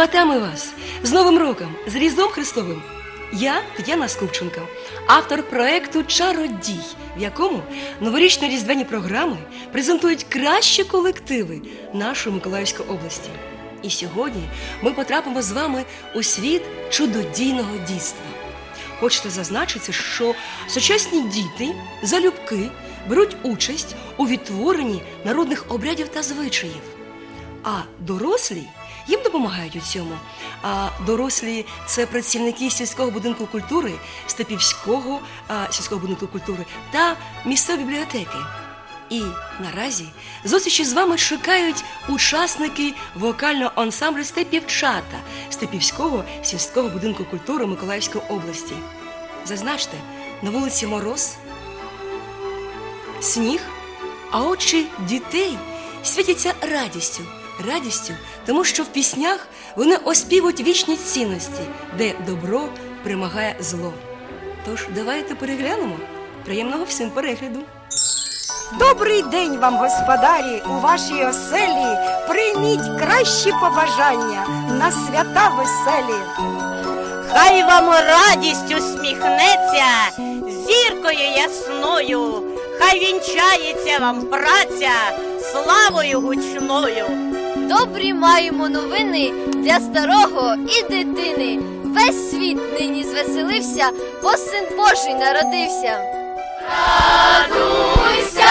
Святами вас! З Новим роком, з Різдвом Христовим! Я Тетяна Скупченко, автор проекту Чародій, в якому новорічні різдвяні програми презентують кращі колективи нашої Миколаївської області. І сьогодні ми потрапимо з вами у світ чудодійного дійства. Хочете зазначити, що сучасні діти залюбки беруть участь у відтворенні народних обрядів та звичаїв. А дорослі їм допомагають у цьому. А дорослі це працівники сільського будинку культури, Степівського а, сільського будинку культури та місцевої бібліотеки. І наразі зустрічі з вами чекають учасники вокального ансамблю Степівчата Степівського сільського будинку культури Миколаївської області. Зазначте, на вулиці Мороз, сніг, а очі дітей світяться радістю, радістю, тому що в піснях вони оспівують вічні цінності, де добро перемагає зло. Тож давайте переглянемо. Приємного всім перегляду! Добрий день вам, господарі, у вашій оселі. Прийміть кращі побажання на свята веселі. Хай вам радість усміхнеться зіркою ясною, хай вінчається вам праця славою гучною. Добрі маємо новини для старого і дитини. Весь світ нині звеселився, бо син Божий народився. Радуйся,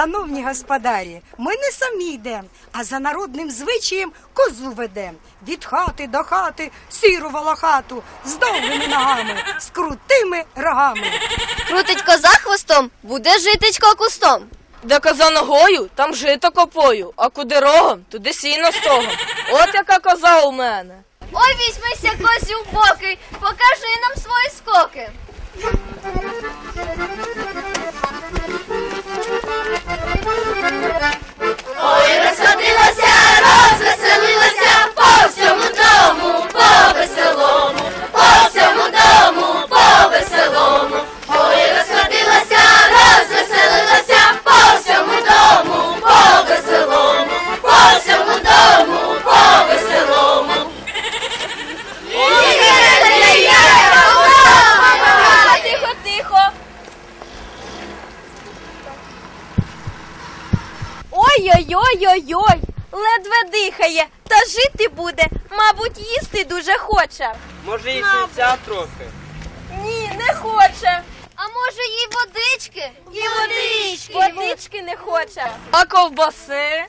Шановні господарі, ми не самі йдемо, а за народним звичаєм козу ведем. Від хати до хати сіру волохату з довгими ногами, з крутими рогами. Крутить коза хвостом, буде житечко кустом. Де коза ногою, там жито копою, а куди рогом, туди сіно стогом. От яка коза у мене. Ой, візьмися козі в боки, покажи нам свої скоки. Ой, розходилася, розвеселилася по всьому дому, по трохи. Ні, не хоче. А може їй водички? І водички, водички не хоче. А ковбаси?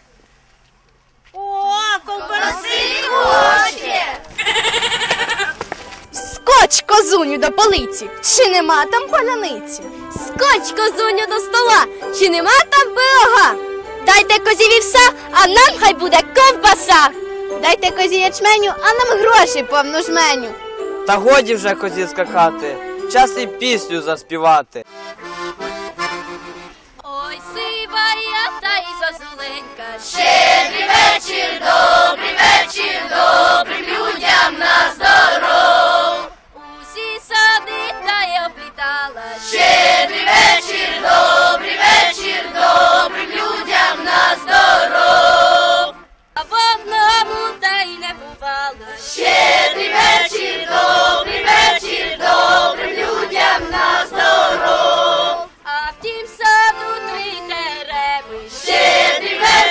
О, ковбаси хоче. Скоч козуню до полиці, чи нема там поляниці? Скоч козуню до стола, чи нема там пирога? Дайте козі вівса, а нам хай буде ковбаса. Дайте козі ячменю, а нам гроші повну жменю. Та годі вже козі скакати. Час і пісню заспівати. Ой, сивая та й зозуленька. Щедрий вечір, добрий вечір, добрим людям на здоров. Усі сади та й облітала. Щедрий вечір, добрий вечір, добрим людям на здоров.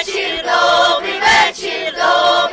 Вечір, добрий вечір, добрим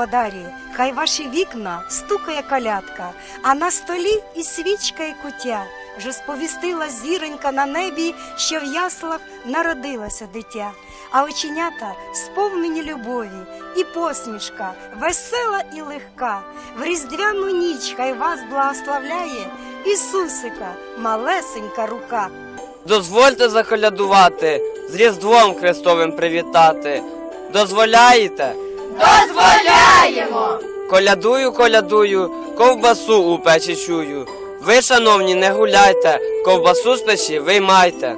господарі, хай ваші вікна стукає калятка, а на столі і свічка, і куття. Вже сповістила зіронька на небі, що в яслах народилося дитя, а оченята сповнені любові, і посмішка весела і легка. В різдвяну ніч хай вас благословляє Ісусика, малесенька рука. Дозвольте заколядувати, з Різдвом Христовим привітати. Дозволяєте? Дозволяємо! Колядую, колядую, ковбасу у печі чую. Ви, шановні, не гуляйте, ковбасу з печі виймайте.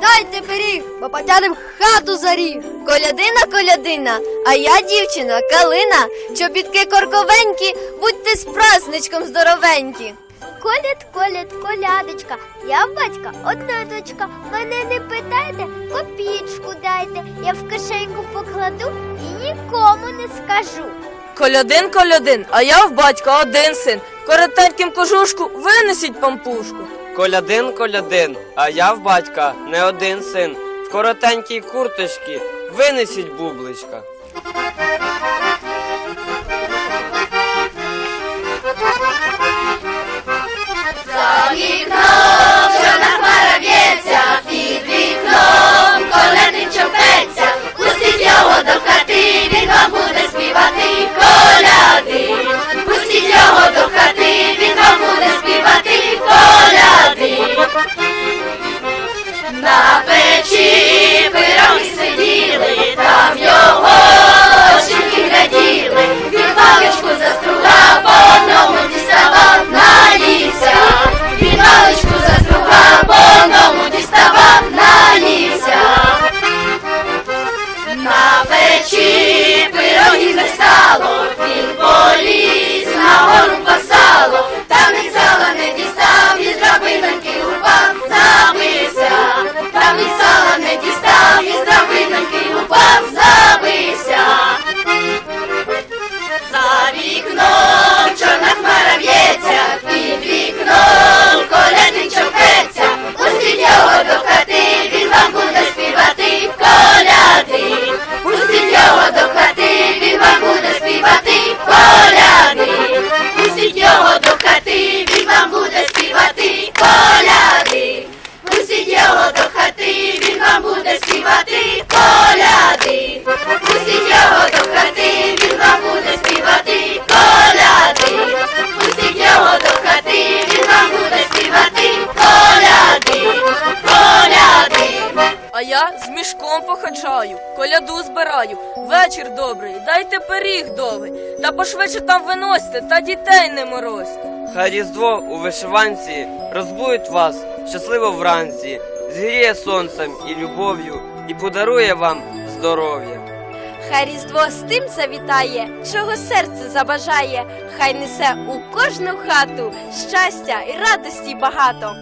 Дайте пиріг, бо потянем хату за ріг. Колядина, колядина, а я дівчина, калина, чобітки корковенькі, будьте з праздничком здоровенькі. Коляд, коляд, колядочка, я в батька одна дочка. Мене не питайте, копійку дайте. Я в кишеньку покладу і нікому не скажу. Колядин, колядин, а я в батька один син. Коротеньким кожушку винесіть пампушку. Колядин, колядин, а я в батька не один син. В коротенькій курточці винесіть бубличка. Я з мішком походжаю, коляду збираю. Вечір добрий, дайте пиріг довгий. Та пошвидше там виносьте, та дітей не морозьте. Хай різдво у вишиванці розбудить вас щасливо вранці, згріє сонцем і любов'ю, і подарує вам здоров'я. Хай різдво з тим завітає, чого серце забажає, хай несе у кожну хату щастя і радості багато.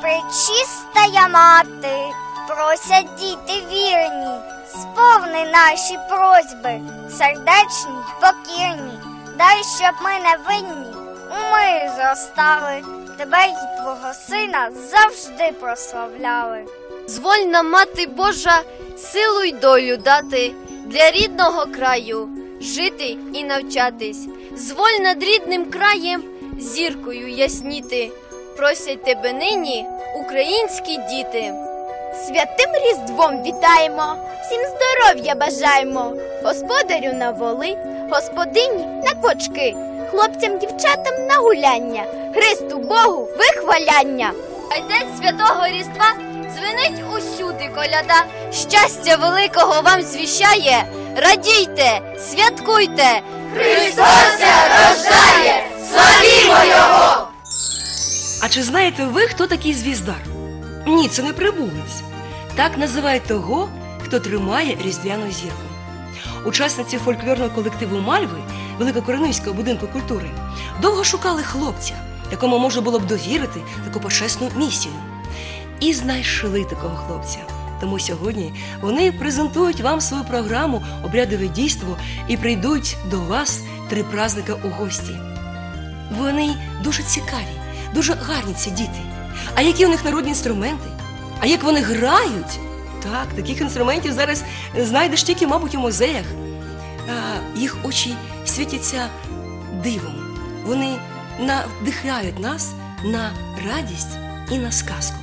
Пречистая мати, просять діти вірні, сповни наші просьби, сердечні й покірні, дай, щоб ми не винні, у мирі зростали, тебе й твого сина завжди прославляли. Звольна мати Божа, силу й долю дати для рідного краю, жити і навчатись. Зволь над рідним краєм зіркою ясніти. Просять тебе нині українські діти. Святим Різдвом вітаємо, всім здоров'я бажаємо, господарю на воли, господині на кочки, хлопцям, дівчатам на гуляння, Христу Богу вихваляння. А день святого Різдва звенить усюди коляда. Щастя великого вам звіщає. Радійте, святкуйте, Христос рождає, славімо Його! А чи знаєте ви, хто такий звіздар? Ні, це не прибулець. Так називають того, хто тримає різдвяну зірку. Учасниці фольклорного колективу Мальви Великокоренівського будинку культури довго шукали хлопця, якому можна було б довірити таку почесну місію. І знайшли такого хлопця. Тому сьогодні вони презентують вам свою програму Обрядове дійство і прийдуть до вас три праздника у гості. Вони дуже цікаві, дуже гарні ці діти. А які у них народні інструменти? А як вони грають? Так, таких інструментів зараз е, знайдеш тільки, мабуть, у музеях. А, Їх очі світяться дивом. Вони надихають нас на радість і на сказку.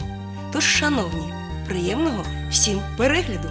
Тож, шановні, приємного всім перегляду!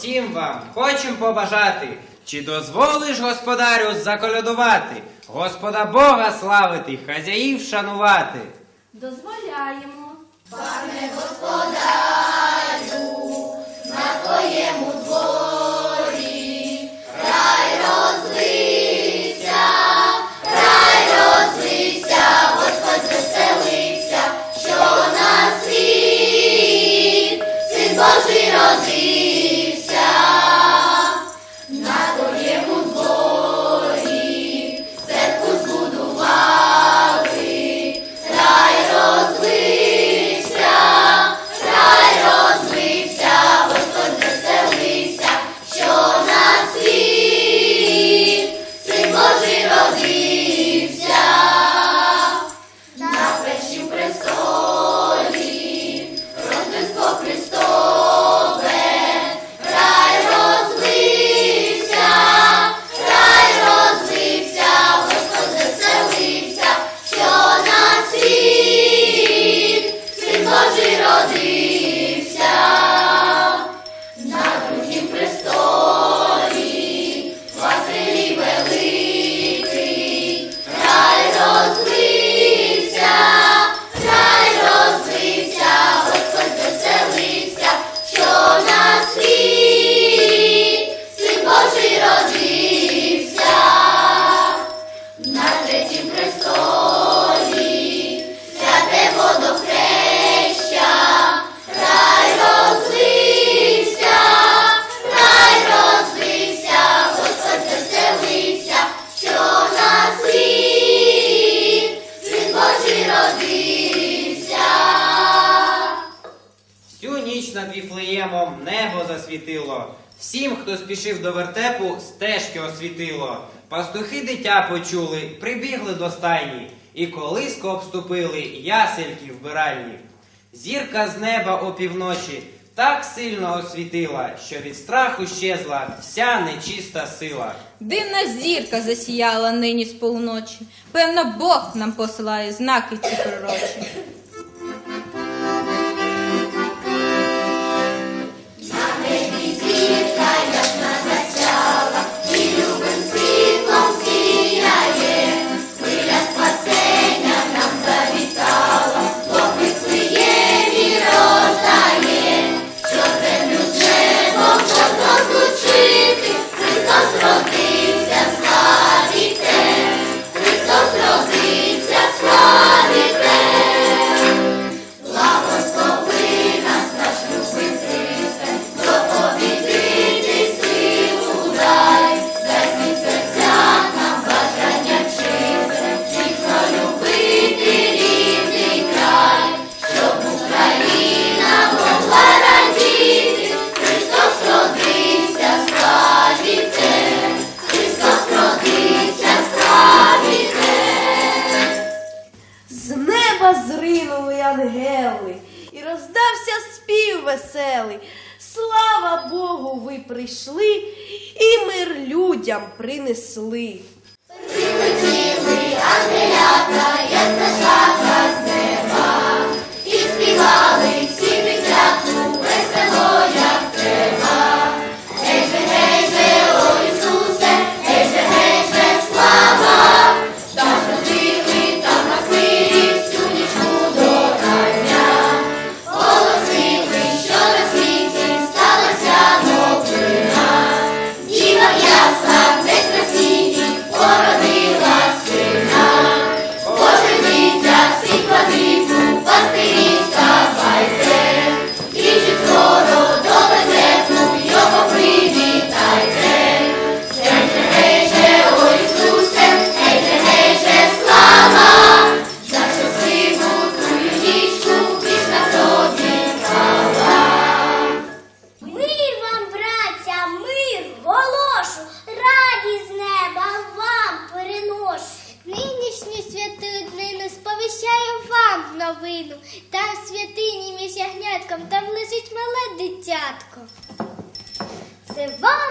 всім вам хочемо побажати, чи дозволиш господарю заколядувати, Господа Бога славити, хазяїв шанувати. Дозволяємо, пане господарю, на твоєму дворі. рай поспішив до вертепу, стежки освітило. Пастухи дитя почули, прибігли до стайні, і колиско обступили ясельки вбиральні. Зірка з неба опівночі так сильно освітила, що від страху щезла вся нечиста сила. Дивна зірка засіяла нині з полуночі. Певно, Бог нам посилає знаки ці пророчі. Ягнятком, там лежить мале дитятко. Це вам,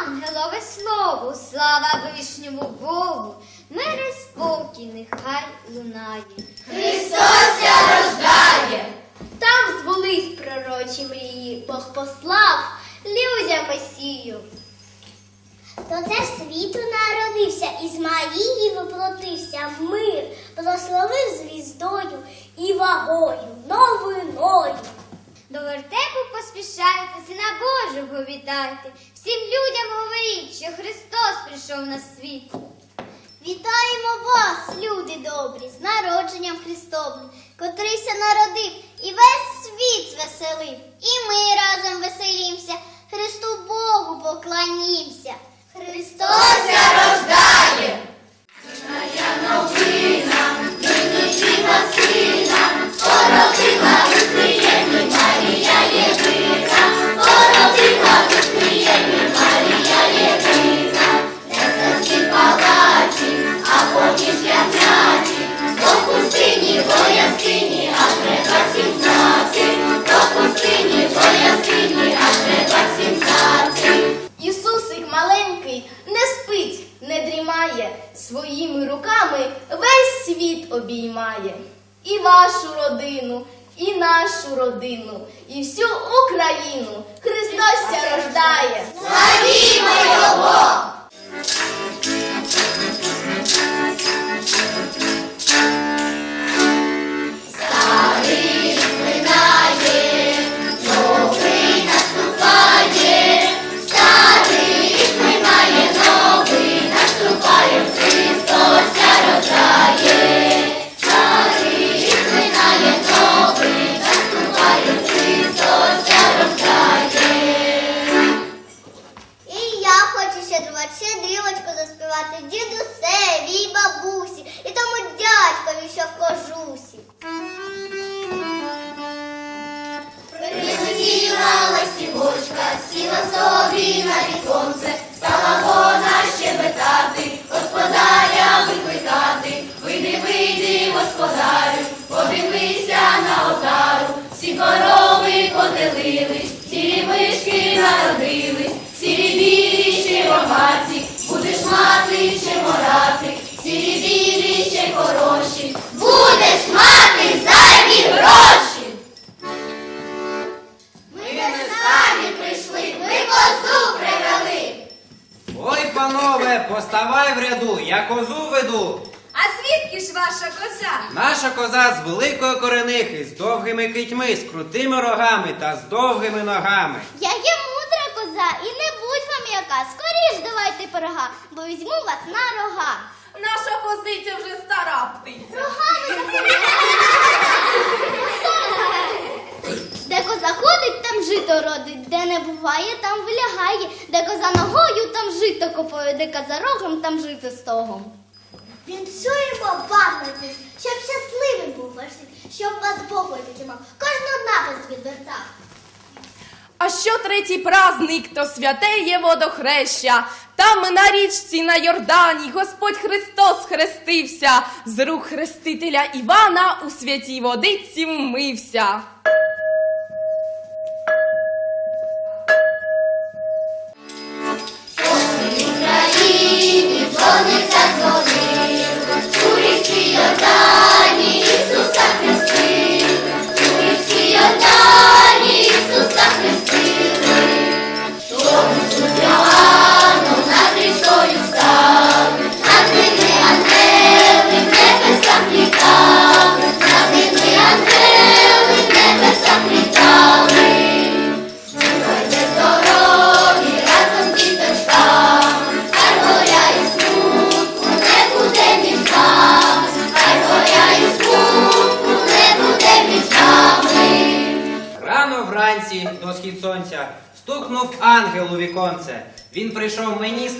ангелове слово, слава вишньому Богу, мир і спокій нехай лунає. Христос рождає. Там збулись пророчі мрії, Бог послав людям Месію. То це світу народився, із Марії воплотився мир, благословив звіздою і вагою, новиною. До вертепу поспішайте, сина Божого вітайте. Всім людям говоріть, що Христос прийшов на світ. Вітаємо вас, люди добрі, з народженням Христовим, котрийся народив і весь світ звеселив. І ми разом веселімся, Христу Богу поклонімся. Корови поделились, сірі мишки народились, сірі білі ще рогаті, будеш мати ще морати, сірі білі ще хороші, будеш мати зайві гроші. Ми не самі прийшли, ми козу привели. Ой, панове, поставай в ряду, я козу веду. Звідки ж ваша коза? Наша коза з великої коренихи, з довгими китьми, з крутими рогами та з довгими ногами. Я є мудра коза, і не будь вам яка. Скоріш давайте пирога, бо візьму вас на рога. Наша позиція вже стара птиця. Рогами Де коза ходить, там жито родить, де не буває, там вилягає, де коза ногою, там жито копає, де коза рогом, там жито стогом. Вінцюємо вам на щоб щасливим був ваш світ, щоб вас Бог відтримав, кожну напасть відвертав. А що третій праздник, то святе є водохреща. Там і на річці на Йордані Господь Христос хрестився, з рук хрестителя Івана у святій водиці вмився. Україні сонце Йордані.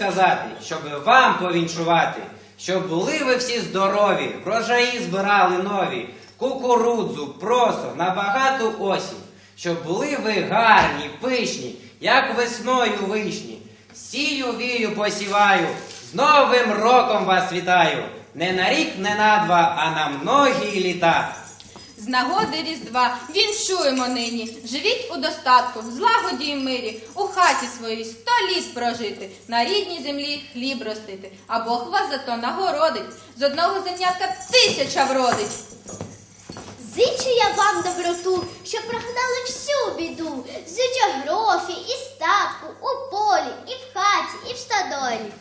Сказати, щоб вам повіншувати, щоб були ви всі здорові, врожаї збирали нові, кукурудзу, просо на багату осінь, щоб були ви гарні, пишні, як весною вишні. Сію вію посіваю, з Новим роком вас вітаю! Не на рік, не на два, а на многі літа. З нагоди Різдва віншуємо нині. Живіть у достатку, злагоді і мирі, у хаті своїй сто літ прожити, на рідній землі хліб ростити, а Бог вас зато нагородить. З одного зернятка тисяча вродить. Зичу я вам доброту, щоб прогнали всю біду. Зичу гроші і статку у полі, і в хаті, і в стадолі.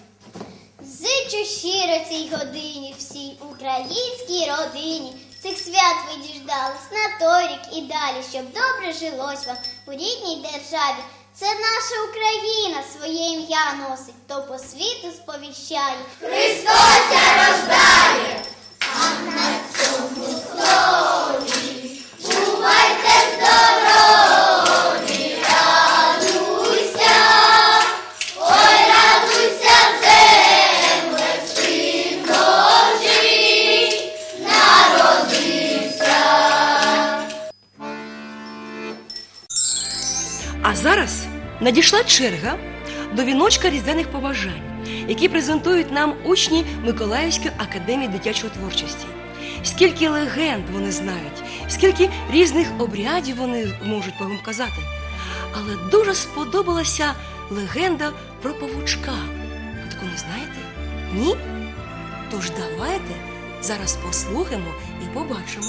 Зичу щиро цій годині всій українській родині. Цих свят ви діждались на той рік і далі, щоб добре жилось вам у рідній державі. Це наша Україна своє ім'я носить, то по світу сповіщає. Христос рождає! Бувайте надійшла черга до віночка різдвяних побажань, які презентують нам учні Миколаївської академії дитячої творчості. Скільки легенд вони знають, скільки різних обрядів вони можуть вам казати. Але дуже сподобалася легенда про павучка. Ви таку не знаєте? Ні? Тож давайте зараз послухаємо і побачимо.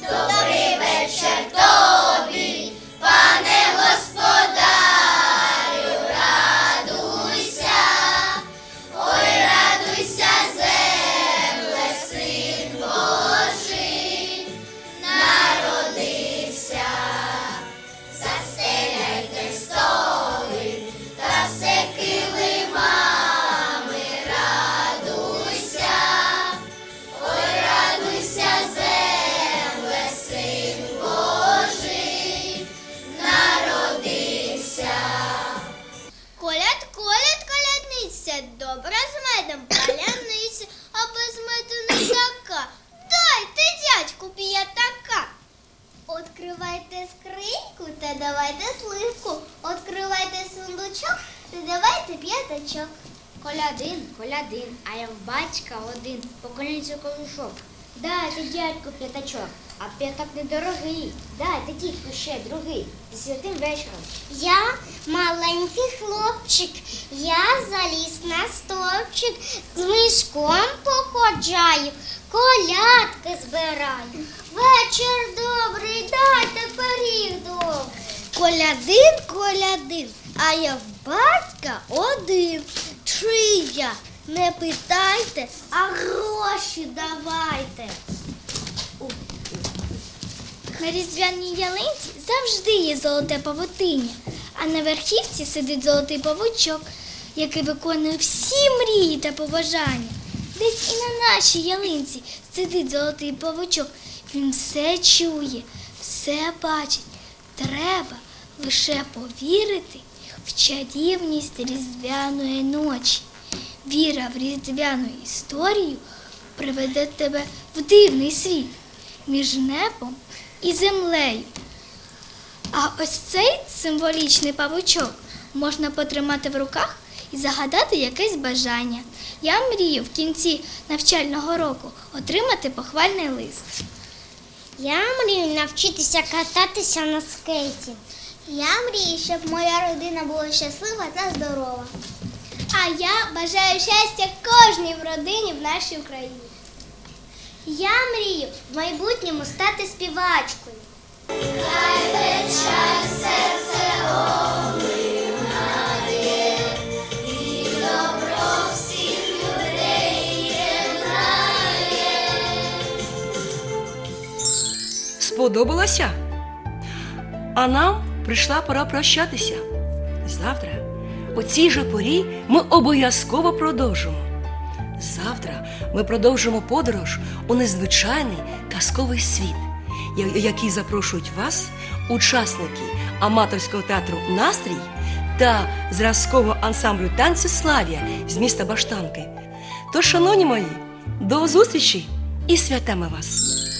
Добрий вечір тобі, пане господарю, дядьку, п'ятачок, а п'ятак недорогий. Дайте, дітку, ще другий, зі святим вечором. Я маленький хлопчик, я заліз на стовпчик, з мишком походжаю, колядки збираю. Вечір добрий, дайте пиріг добрий. Колядин, колядин, а я в батька один. Чий я? Не питайте, а гроші давайте. На різдвяній ялинці завжди є золоте павутиння, а на верхівці сидить золотий павучок, який виконує всі мрії та побажання. Десь і на нашій ялинці сидить золотий павучок. Він все чує, все бачить. Треба лише повірити в чарівність різдвяної ночі. Віра в різдвяну історію приведе тебе в дивний світ між небом і землею. А ось цей символічний павучок можна потримати в руках і загадати якесь бажання. Я мрію в кінці навчального року отримати похвальний лист. Я мрію навчитися кататися на скейті. Я мрію, щоб моя родина була щаслива та здорова. А я бажаю щастя кожній родині в нашій Україні. Я мрію в майбутньому стати співачкою. Хай веча серце оминає, і добро всіх людей єднає. Сподобалося? А нам прийшла пора прощатися. Завтра, о цій же порі, ми обов'язково продовжимо. Завтра ми продовжимо подорож у незвичайний казковий світ, який запрошують вас, учасники аматорського театру Настрій та зразкового ансамблю танцю Славія з міста Баштанки. Тож, шановні мої, до зустрічі і святами вас!